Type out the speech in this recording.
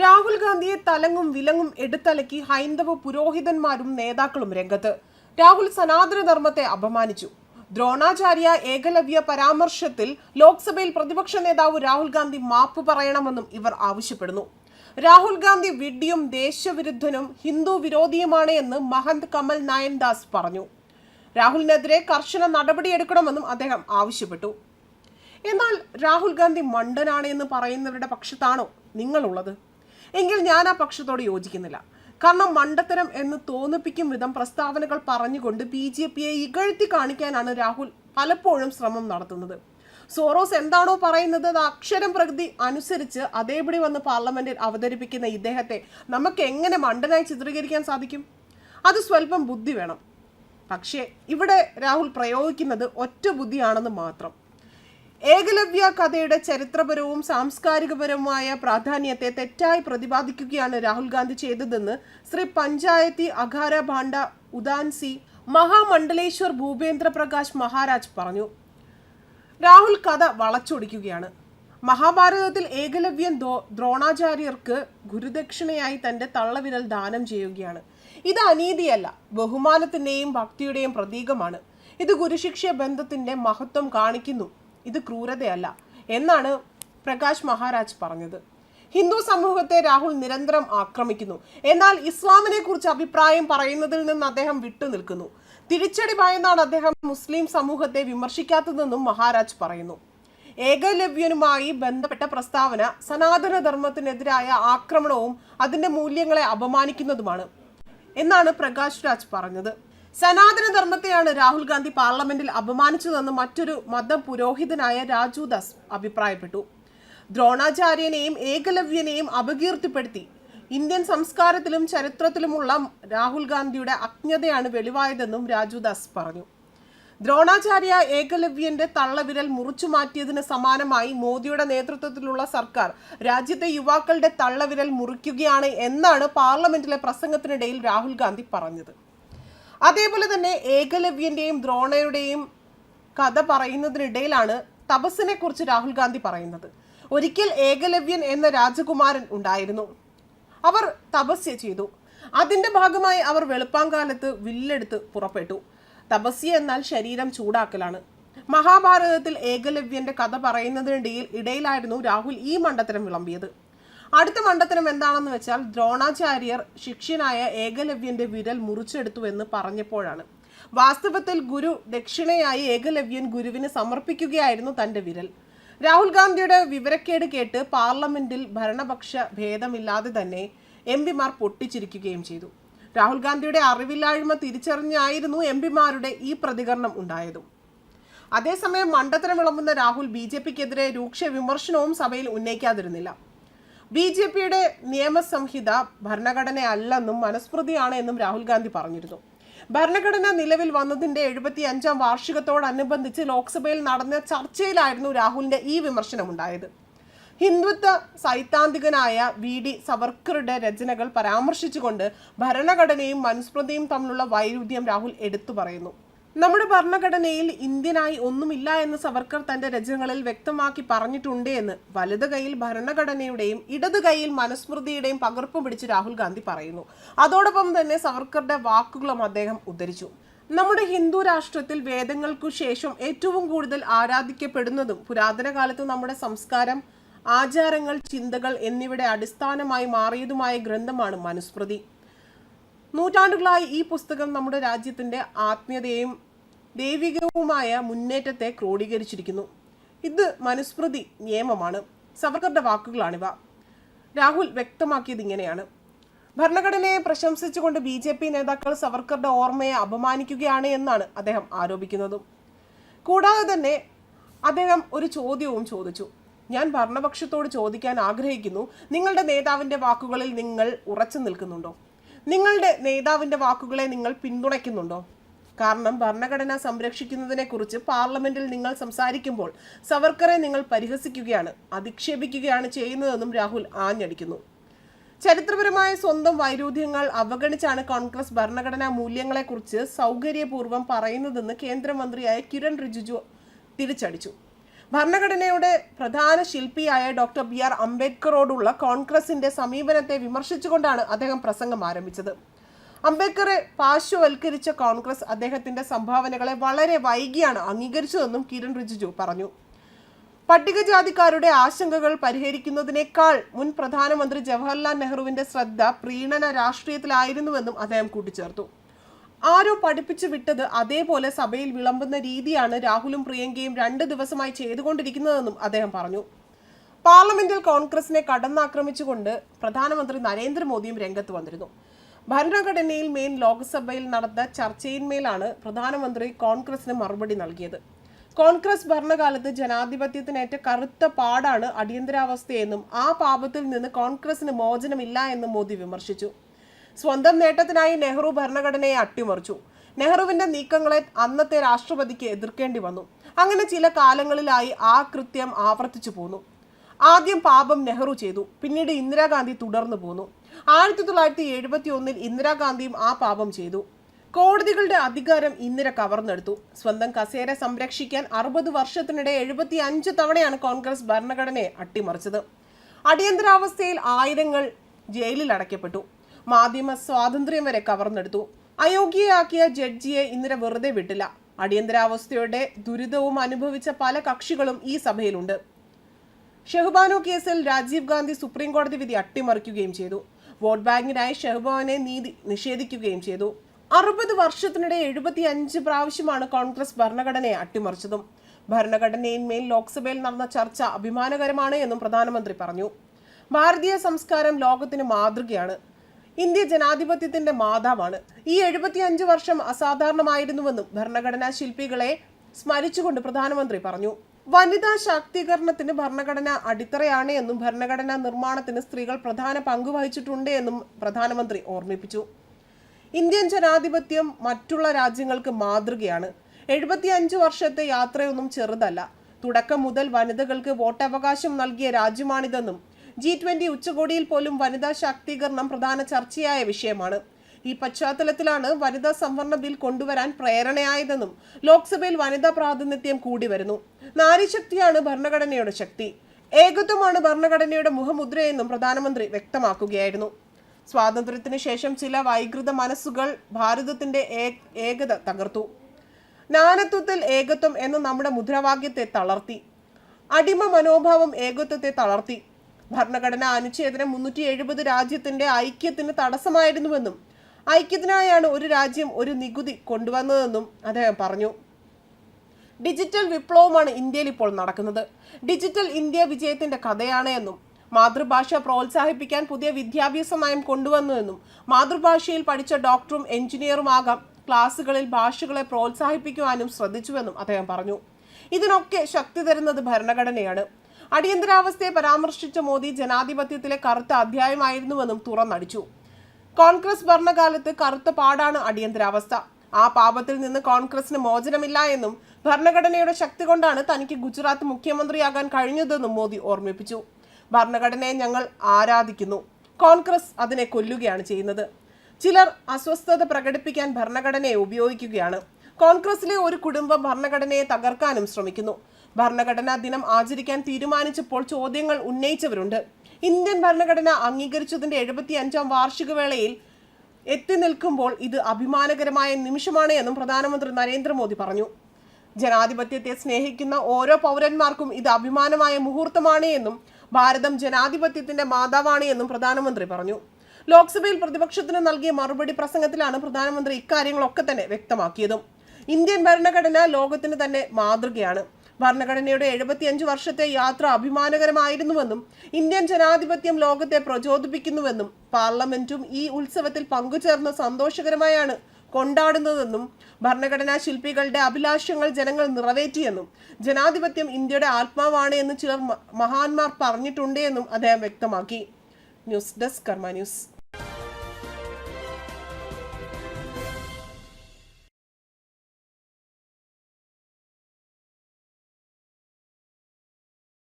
രാഹുൽ ഗാന്ധിയെ തലങ്ങും വിലങ്ങും എടുത്തലക്കി ഹൈന്ദവ പുരോഹിതന്മാരും നേതാക്കളും രംഗത്ത്. രാഹുൽ സനാതന ധർമ്മത്തെ അപമാനിച്ചു. ദ്രോണാചാര്യ ഏകലവ്യ പരാമർശത്തിൽ ലോക്സഭയിൽ പ്രതിപക്ഷ നേതാവ് രാഹുൽ ഗാന്ധി മാപ്പ് പറയണമെന്നും ഇവർ ആവശ്യപ്പെടുന്നു. രാഹുൽ ഗാന്ധി വിഡ്ഢിയും ദേശവിരുദ്ധനും ഹിന്ദു വിരോധിയുമാണ് എന്ന് മഹന്ത് കമൽ നയൻദാസ് പറഞ്ഞു. രാഹുലിനെതിരെ കർശന നടപടിയെടുക്കണമെന്നും അദ്ദേഹം ആവശ്യപ്പെട്ടു. എന്നാൽ രാഹുൽ ഗാന്ധി മണ്ടനാണ് എന്ന് പറയുന്നവരുടെ പക്ഷത്താണോ നിങ്ങളുള്ളത്? എങ്കിൽ ഞാൻ ആ പക്ഷത്തോട് യോജിക്കുന്നില്ല. കാരണം മണ്ടത്തരം എന്ന് തോന്നിപ്പിക്കും വിധം പ്രസ്താവനകൾ പറഞ്ഞുകൊണ്ട് ബി ജെ പിയെ ഇകഴ്ത്തി കാണിക്കാനാണ് രാഹുൽ പലപ്പോഴും ശ്രമം നടത്തുന്നത്. സോറോസ് എന്താണോ പറയുന്നത് അത് അക്ഷരം പ്രകൃതി അനുസരിച്ച് അതേപടി വന്ന് പാർലമെന്റിൽ അവതരിപ്പിക്കുന്ന ഇദ്ദേഹത്തെ നമുക്ക് എങ്ങനെ മണ്ടനായി ചിത്രീകരിക്കാൻ സാധിക്കും? അത് സ്വല്പം ബുദ്ധി വേണം. പക്ഷേ ഇവിടെ രാഹുൽ പ്രയോഗിക്കുന്നത് ഒറ്റ ബുദ്ധിയാണെന്ന് മാത്രം. ഏകലവ്യ കഥയുടെ ചരിത്രപരവും സാംസ്കാരികപരവുമായ പ്രാധാന്യത്തെ തെറ്റായി പ്രതിപാദിക്കുകയാണ് രാഹുൽ ഗാന്ധി ചെയ്തതെന്ന് ശ്രീ പഞ്ചായത്തി അഖാര ഭാണ്ഡ ഉദാൻസി മഹാമണ്ഡലേശ്വർ ഭൂപേന്ദ്ര പ്രകാശ് മഹാരാജ് പറഞ്ഞു. രാഹുൽ കഥ വളച്ചൊടിക്കുകയാണ്. മഹാഭാരതത്തിൽ ഏകലവ്യൻ ദ്രോണാചാര്യർക്ക് ഗുരുദക്ഷിണയായി തന്റെ തള്ളവിരൽ ദാനം ചെയ്യുകയാണ്. ഇത് അനീതിയല്ല ബഹുമാനത്തിന്റെയും ഭക്തിയുടെയും പ്രതീകമാണ്. ഇത് ഗുരുശിക്ഷ ബന്ധത്തിന്റെ മഹത്വം കാണിക്കുന്നു. ഇത് ക്രൂരതയല്ല എന്നാണ് പ്രകാശ് മഹാരാജ് പറഞ്ഞത്. ഹിന്ദു സമൂഹത്തെ രാഹുൽ നിരന്തരം ആക്രമിക്കുന്നു. എന്നാൽ ഇസ്ലാമിനെ കുറിച്ച് അഭിപ്രായം പറയുന്നതിൽ നിന്ന് അദ്ദേഹം വിട്ടുനിൽക്കുന്നു തിരിച്ചടി ഭയന്നാണ് അദ്ദേഹം മുസ്ലിം സമൂഹത്തെ വിമർശിക്കാത്തതെന്നും മഹാരാജ് പറയുന്നു. ഏകലവ്യനുമായി ബന്ധപ്പെട്ട പ്രസ്താവന സനാതന ധർമ്മത്തിനെതിരായ ആക്രമണവും അതിന്റെ മൂല്യങ്ങളെ അപമാനിക്കുന്നതുമാണ് എന്നാണ് പ്രകാശ് രാജ് പറഞ്ഞത്. സനാതന ധർമ്മത്തെയാണ് രാഹുൽ ഗാന്ധി പാർലമെന്റിൽ അപമാനിച്ചതെന്ന് മറ്റൊരു മത പുരോഹിതനായ രാജു ദാസ് അഭിപ്രായപ്പെട്ടു. ദ്രോണാചാര്യനെയും ഏകലവ്യനെയും അപകീർത്തിപ്പെടുത്തി ഇന്ത്യൻ സംസ്കാരത്തിലും ചരിത്രത്തിലുമുള്ള രാഹുൽ ഗാന്ധിയുടെ അജ്ഞതയാണ് വെളിവായതെന്നും രാജു ദാസ് പറഞ്ഞു. ദ്രോണാചാര്യ ഏകലവ്യന്റെ തള്ളവിരൽ മുറിച്ചു മാറ്റിയതിന് സമാനമായി മോദിയുടെ നേതൃത്വത്തിലുള്ള സർക്കാർ രാജ്യത്തെ യുവാക്കളുടെ തള്ളവിരൽ മുറിക്കുകയാണ് എന്നാണ് പാർലമെന്റിലെ പ്രസംഗത്തിനിടയിൽ രാഹുൽ ഗാന്ധി പറഞ്ഞത്. അതേപോലെ തന്നെ ഏകലവ്യന്റെയും ദ്രോണയുടെയും കഥ പറയുന്നതിനിടയിലാണ് തപസ്സിനെ കുറിച്ച് രാഹുൽ ഗാന്ധി പറയുന്നത്. ഒരിക്കൽ ഏകലവ്യൻ എന്ന രാജകുമാരൻ ഉണ്ടായിരുന്നു. അവർ തപസ്യ ചെയ്തു. അതിന്റെ ഭാഗമായി അവർ വെളുപ്പാങ്കാലത്ത് വില്ലെടുത്ത് പുറപ്പെട്ടു. തപസ്യ എന്നാൽ ശരീരം ചൂടാക്കലാണ്. മഹാഭാരതത്തിൽ ഏകലവ്യന്റെ കഥ പറയുന്നതിനിടയിൽ ഇടയിലായിരുന്നു രാഹുൽ ഈ മണ്ഡത്തരം വിളമ്പിയത്. അടുത്ത മണ്ഡത്തിനും എന്താണെന്ന് വെച്ചാൽ ദ്രോണാചാര്യർ ശിഷ്യനായ ഏകലവ്യന്റെ വിരൽ മുറിച്ചെടുത്തു എന്ന് പറഞ്ഞപ്പോഴാണ്. വാസ്തവത്തിൽ ഗുരു ദക്ഷിണയായി ഏകലവ്യൻ ഗുരുവിന് സമർപ്പിക്കുകയായിരുന്നു തന്റെ വിരൽ. രാഹുൽ ഗാന്ധിയുടെ വിവരക്കേട് കേട്ട് പാർലമെന്റിൽ ഭരണപക്ഷ ഭേദമില്ലാതെ തന്നെ എം പിമാർ പൊട്ടിച്ചിരിക്കുകയും ചെയ്തു. രാഹുൽ ഗാന്ധിയുടെ അറിവില്ലായ്മ തിരിച്ചറിഞ്ഞായിരുന്നു എം പിമാരുടെ ഈ പ്രതികരണം ഉണ്ടായതും. അതേസമയം മണ്ടത്തരം വിളമ്പുന്ന രാഹുൽ ബി ജെ പിക്കെതിരെ രൂക്ഷ വിമർശനവും സഭയിൽ ഉന്നയിക്കാതിരുന്നില്ല. ബി ജെ പിയുടെ നിയമസംഹിത ഭരണഘടനയല്ലെന്നും മനസ്മൃതിയാണ് എന്നും രാഹുൽ ഗാന്ധി പറഞ്ഞിരുന്നു. ഭരണഘടന നിലവിൽ വന്നതിന്റെ എഴുപത്തി അഞ്ചാം വാർഷികത്തോടനുബന്ധിച്ച് ലോക്സഭയിൽ നടന്ന ചർച്ചയിലായിരുന്നു രാഹുലിന്റെ ഈ വിമർശനം ഉണ്ടായത് ഹിന്ദുത്വ സൈദ്ധാന്തികനായ വി ഡി സവർക്കറുടെ രചനകൾ പരാമർശിച്ചുകൊണ്ട് ഭരണഘടനയും മനുസ്മൃതിയും തമ്മിലുള്ള വൈരുദ്ധ്യം രാഹുൽ എടുത്തു പറയുന്നു. നമ്മുടെ ഭരണഘടനയിൽ ഇന്ത്യനായി ഒന്നുമില്ല എന്ന് സവർക്കർ തന്റെ രചനകളിൽ വ്യക്തമാക്കി പറഞ്ഞിട്ടുണ്ട് എന്ന് വലത് കൈയിൽ ഭരണഘടനയുടെയും ഇടത് കൈയിൽ മനുസ്മൃതിയുടെയും പകർപ്പ് പിടിച്ച് രാഹുൽ ഗാന്ധി പറയുന്നു. അതോടൊപ്പം തന്നെ സവർക്കറുടെ വാക്കുകളും അദ്ദേഹം ഉദ്ധരിച്ചു. നമ്മുടെ ഹിന്ദു രാഷ്ട്രത്തിൽ വേദങ്ങൾക്കു ശേഷം ഏറ്റവും കൂടുതൽ ആരാധിക്കപ്പെടുന്നതും പുരാതന കാലത്ത് നമ്മുടെ സംസ്കാരം ആചാരങ്ങൾ ചിന്തകൾ എന്നിവയുടെ അടിസ്ഥാനമായി മാറിയതുമായ ഗ്രന്ഥമാണ് മനുസ്മൃതി. നൂറ്റാണ്ടുകളായി ഈ പുസ്തകം നമ്മുടെ രാജ്യത്തിന്റെ ആത്മീയതയും ദൈവികവുമായ മുന്നേറ്റത്തെ ക്രോഡീകരിച്ചിരിക്കുന്നു. ഇത് മനുസ്മൃതി നിയമമാണ്. സവർക്കറുടെ വാക്കുകളാണിവ. രാഹുൽ വ്യക്തമാക്കിയത് ഇങ്ങനെയാണ്. ഭരണഘടനയെ പ്രശംസിച്ചുകൊണ്ട് ബി ജെ പി നേതാക്കൾ സവർക്കറുടെ ഓർമ്മയെ അപമാനിക്കുകയാണ് എന്നാണ് അദ്ദേഹം ആരോപിക്കുന്നത്. കൂടാതെ തന്നെ അദ്ദേഹം ഒരു ചോദ്യവും ചോദിച്ചു. ഞാൻ ഭരണപക്ഷത്തോട് ചോദിക്കാൻ ആഗ്രഹിക്കുന്നു. നിങ്ങളുടെ നേതാവിന്റെ വാക്കുകളിൽ നിങ്ങൾ ഉറച്ചു നിൽക്കുന്നുണ്ടോ? നിങ്ങളുടെ നേതാവിന്റെ വാക്കുകളെ നിങ്ങൾ പിന്തുണയ്ക്കുന്നുണ്ടോ? കാരണം ഭരണഘടന സംരക്ഷിക്കുന്നതിനെക്കുറിച്ച് പാർലമെന്റിൽ നിങ്ങൾ സംസാരിക്കുമ്പോൾ സവർക്കറെ നിങ്ങൾ പരിഹസിക്കുകയാണ് അധിക്ഷേപിക്കുകയാണ് ചെയ്യുന്നതെന്നും രാഹുൽ ആഞ്ഞടിക്കുന്നു. ചരിത്രപരമായ സ്വന്തം വൈരുദ്ധ്യങ്ങൾ അവഗണിച്ചാണ് കോൺഗ്രസ് ഭരണഘടനാ മൂല്യങ്ങളെക്കുറിച്ച് സൗകര്യപൂർവം പറയുന്നതെന്ന് കേന്ദ്രമന്ത്രിയായ കിരൺ റിജിജു തിരിച്ചടിച്ചു. ഭരണഘടനയുടെ പ്രധാന ശില്പിയായ ഡോക്ടർ ബി ആർ അംബേദ്കറോടുള്ള കോൺഗ്രസിന്റെ സമീപനത്തെ വിമർശിച്ചുകൊണ്ടാണ് അദ്ദേഹം പ്രസംഗം ആരംഭിച്ചത്. അംബേദ്കറെ പാർശ്വവൽക്കരിച്ച കോൺഗ്രസ് അദ്ദേഹത്തിന്റെ സംഭാവനകളെ വളരെ വൈകിയാണ് അംഗീകരിച്ചതെന്നും കിരൺ റിജിജു പറഞ്ഞു. പട്ടികജാതിക്കാരുടെ ആശങ്കകൾ പരിഹരിക്കുന്നതിനേക്കാൾ മുൻ പ്രധാനമന്ത്രി ജവഹർലാൽ നെഹ്റുവിന്റെ ശ്രദ്ധ പ്രീണന രാഷ്ട്രീയത്തിലായിരുന്നുവെന്നും അദ്ദേഹം കൂട്ടിച്ചേർത്തു. ആരോ പഠിപ്പിച്ചു വിട്ടത് അതേപോലെ സഭയിൽ വിളമ്പുന്ന രീതിയാണ് രാഹുലും പ്രിയങ്കയും രണ്ട് ദിവസമായി ചെയ്തുകൊണ്ടിരിക്കുന്നതെന്നും അദ്ദേഹം പറഞ്ഞു. പാർലമെന്റിൽ കോൺഗ്രസിനെ കടന്നാക്രമിച്ചുകൊണ്ട് പ്രധാനമന്ത്രി നരേന്ദ്രമോദിയും രംഗത്ത് വന്നിരുന്നു. ഭരണഘടനയിൽ മെയിൻ ലോക്സഭയിൽ നടന്ന ചർച്ചയിന്മേലാണ് പ്രധാനമന്ത്രി കോൺഗ്രസിന് മറുപടി നൽകിയത്. കോൺഗ്രസ് ഭരണകാലത്ത് ജനാധിപത്യത്തിനേറ്റ കറുത്ത പാടാണ് അടിയന്തരാവസ്ഥയെന്നും ആ പാപത്തിൽ നിന്ന് കോൺഗ്രസിന് മോചനമില്ല എന്നും മോദി വിമർശിച്ചു. സ്വന്തം നേട്ടത്തിനായി നെഹ്റു ഭരണഘടനയെ അട്ടിമറിച്ചു. നെഹ്റുവിന്റെ നീക്കങ്ങളെ അന്നത്തെ രാഷ്ട്രപതിക്ക് എതിർക്കേണ്ടി വന്നു. അങ്ങനെ ചില കാലങ്ങളിലായി ആ കൃത്യം ആവർത്തിച്ചു പോന്നു. ആദ്യം പാപം നെഹ്റു ചെയ്തു. പിന്നീട് ഇന്ദിരാഗാന്ധി തുടർന്നു പോന്നു. ആയിരത്തി തൊള്ളായിരത്തി എഴുപത്തി ഒന്നിൽ ഇന്ദിരാഗാന്ധിയും ആ പാപം ചെയ്തു. കോടതികളുടെ അധികാരം ഇന്ദിര കവർന്നെടുത്തു. സ്വന്തം കസേര സംരക്ഷിക്കാൻ അറുപത് വർഷത്തിനിടെ എഴുപത്തി അഞ്ച് തവണയാണ് കോൺഗ്രസ് ഭരണഘടനയെ അട്ടിമറിച്ചത്. അടിയന്തരാവസ്ഥയിൽ ആയിരങ്ങൾ ജയിലിൽ അടയ്ക്കപ്പെട്ടു മാധ്യമ സ്വാതന്ത്ര്യം വരെ കവർന്നെടുത്തു. അയോഗ്യയാക്കിയ ജഡ്ജിയെ ഇന്ദിര വെറുതെ വിട്ടില്ല. അടിയന്തരാവസ്ഥയുടെ ദുരിതവും അനുഭവിച്ച പല കക്ഷികളും ഈ സഭയിലുണ്ട്. ഷെഹ്ബാനു കേസിൽ രാജീവ് ഗാന്ധി സുപ്രീം കോടതി വിധി അട്ടിമറിക്കുകയും ചെയ്തു. വോട്ട് ബാങ്കിനായി ഷെഹ്ബാനെ നീതി നിഷേധിക്കുകയും ചെയ്തു. അറുപത് വർഷത്തിനിടെ എഴുപത്തി അഞ്ച് പ്രാവശ്യമാണ് കോൺഗ്രസ് ഭരണഘടനയെ അട്ടിമറിച്ചതും. ഭരണഘടനയിന്മേൽ ലോക്സഭയിൽ നടന്ന ചർച്ച അഭിമാനകരമാണ് എന്നും പ്രധാനമന്ത്രി പറഞ്ഞു. ഭാരതീയ സംസ്കാരം ലോകത്തിന് മാതൃകയാണ്. ഇന്ത്യ ജനാധിപത്യത്തിന്റെ മാതാവാണ്. ഈ എഴുപത്തിയഞ്ച് വർഷം അസാധാരണമായിരുന്നുവെന്നും ഭരണഘടനാ ശില്പികളെ സ്മരിച്ചുകൊണ്ട് പ്രധാനമന്ത്രി പറഞ്ഞു. വനിതാ ശാക്തീകരണത്തിന് ഭരണഘടന അടിത്തറയാണ് എന്നും ഭരണഘടനാ നിർമ്മാണത്തിന് സ്ത്രീകൾ പ്രധാന പങ്ക് വഹിച്ചിട്ടുണ്ട് എന്നും പ്രധാനമന്ത്രി ഓർമ്മിപ്പിച്ചു. ഇന്ത്യൻ ജനാധിപത്യം മറ്റുള്ള രാജ്യങ്ങൾക്ക് മാതൃകയാണ്. എഴുപത്തിയഞ്ച് വർഷത്തെ യാത്രയൊന്നും ചെറുതല്ല. തുടക്കം മുതൽ വനിതകൾക്ക് വോട്ടവകാശം നൽകിയ രാജ്യമാണിതെന്നും ജി ട്വന്റി ഉച്ചകോടിയിൽ പോലും വനിതാ ശാക്തീകരണം പ്രധാന ചർച്ചയായ വിഷയമാണ്. ഈ പശ്ചാത്തലത്തിലാണ് വനിതാ സംവരണ ബിൽ കൊണ്ടുവരാൻ പ്രേരണയായതെന്നും ലോക്സഭയിൽ വനിതാ പ്രാതിനിധ്യം കൂടി വരുന്നു. നാരീശക്തിയാണ് ഭരണഘടനയുടെ ശക്തി. ഏകത്വമാണ് ഭരണഘടനയുടെ മുഖമുദ്രയെന്നും പ്രധാനമന്ത്രി വ്യക്തമാക്കുകയായിരുന്നു. സ്വാതന്ത്ര്യത്തിന് ശേഷം ചില വൈകൃത മനസ്സുകൾ ഭാരതത്തിന്റെ ഏകത തകർത്തു. നാനത്വത്തിൽ ഏകത്വം എന്ന് നമ്മുടെ മുദ്രാവാക്യത്തെ തളർത്തി. അടിമ മനോഭാവം ഏകത്വത്തെ തളർത്തി. ഭരണഘടന അനുച്ഛേദനം മുന്നൂറ്റി എഴുപത് രാജ്യത്തിന്റെ ഐക്യത്തിന് തടസ്സമായിരുന്നുവെന്നും ഐക്യത്തിനായാണ് ഒരു രാജ്യം ഒരു നികുതി കൊണ്ടുവന്നതെന്നും അദ്ദേഹം പറഞ്ഞു. ഡിജിറ്റൽ വിപ്ലവമാണ് ഇന്ത്യയിൽ ഇപ്പോൾ നടക്കുന്നത്. ഡിജിറ്റൽ ഇന്ത്യ വിജയത്തിന്റെ കഥയാണ് എന്നും മാതൃഭാഷ പ്രോത്സാഹിപ്പിക്കാൻ പുതിയ വിദ്യാഭ്യാസ നയം കൊണ്ടുവന്നുവെന്നും മാതൃഭാഷയിൽ പഠിച്ച ഡോക്ടറും എഞ്ചിനീയറും ആകാം ക്ലാസ്സുകളിൽ ഭാഷകളെ പ്രോത്സാഹിപ്പിക്കുവാനും ശ്രദ്ധിച്ചുവെന്നും അദ്ദേഹം പറഞ്ഞു. ഇതിനൊക്കെ ശക്തി തരുന്നത് ഭരണഘടനയാണ്. അടിയന്തരാവസ്ഥയെ പരാമർശിച്ച മോദി ജനാധിപത്യത്തിലെ കറുത്ത അധ്യായമായിരുന്നുവെന്നും തുറന്നടിച്ചു. കോൺഗ്രസ് ഭരണകാലത്ത് കറുത്ത പാടാണ് അടിയന്തരാവസ്ഥ. ആ പാപത്തിൽ നിന്ന് കോൺഗ്രസിന് മോചനമില്ല എന്നും ഭരണഘടനയുടെ ശക്തി കൊണ്ടാണ് തനിക്ക് ഗുജറാത്ത് മുഖ്യമന്ത്രിയാകാൻ കഴിഞ്ഞതെന്നും മോദി ഓർമ്മിപ്പിച്ചു. ഭരണഘടനയെ ഞങ്ങൾ ആരാധിക്കുന്നു. കോൺഗ്രസ് അതിനെ കൊല്ലുകയാണ് ചെയ്യുന്നത്. ചിലർ അസ്വസ്ഥത പ്രകടിപ്പിക്കാൻ ഭരണഘടനയെ ഉപയോഗിക്കുകയാണ്. കോൺഗ്രസിലെ ഒരു കുടുംബം ഭരണഘടനയെ തകർക്കാനും ശ്രമിക്കുന്നു. ഭരണഘടനാ ദിനം ആചരിക്കാൻ തീരുമാനിച്ചപ്പോൾ ചോദ്യങ്ങൾ ഉന്നയിച്ചവരുണ്ട്. ഇന്ത്യൻ ഭരണഘടന അംഗീകരിച്ചതിന്റെ എഴുപത്തി അഞ്ചാം വാർഷിക വേളയിൽ എത്തി നിൽക്കുമ്പോൾ ഇത് അഭിമാനകരമായ നിമിഷമാണ് എന്നും പ്രധാനമന്ത്രി നരേന്ദ്രമോദി പറഞ്ഞു. ജനാധിപത്യത്തെ സ്നേഹിക്കുന്ന ഓരോ പൗരന്മാർക്കും ഇത് അഭിമാനമായ മുഹൂർത്തമാണ് എന്നും ഭാരതം ജനാധിപത്യത്തിന്റെ മാതാവാണ് എന്നും പ്രധാനമന്ത്രി പറഞ്ഞു. ലോക്സഭയിൽ പ്രതിപക്ഷത്തിന് നൽകിയ മറുപടി പ്രസംഗത്തിലാണ് പ്രധാനമന്ത്രി ഇക്കാര്യങ്ങളൊക്കെ തന്നെ വ്യക്തമാക്കിയതും. ഇന്ത്യൻ ഭരണഘടന ലോകത്തിന് തന്നെ മാതൃകയാണ്. ഭരണഘടനയുടെ എഴുപത്തിയഞ്ച് വർഷത്തെ യാത്ര അഭിമാനകരമായിരുന്നുവെന്നും ഇന്ത്യൻ ജനാധിപത്യം ലോകത്തെ പ്രചോദിപ്പിക്കുന്നുവെന്നും പാർലമെന്റും ഈ ഉത്സവത്തിൽ പങ്കുചേർന്ന് സന്തോഷകരമായാണ് കൊണ്ടാടുന്നതെന്നും ഭരണഘടനാ ശില്പികളുടെ അഭിലാഷങ്ങൾ ജനങ്ങൾ നിറവേറ്റിയെന്നും ജനാധിപത്യം ഇന്ത്യയുടെ ആത്മാവാണ് എന്ന് ചിലർ മഹാന്മാർ പറഞ്ഞിട്ടുണ്ട് എന്നും അദ്ദേഹം വ്യക്തമാക്കി. News desk Karma news.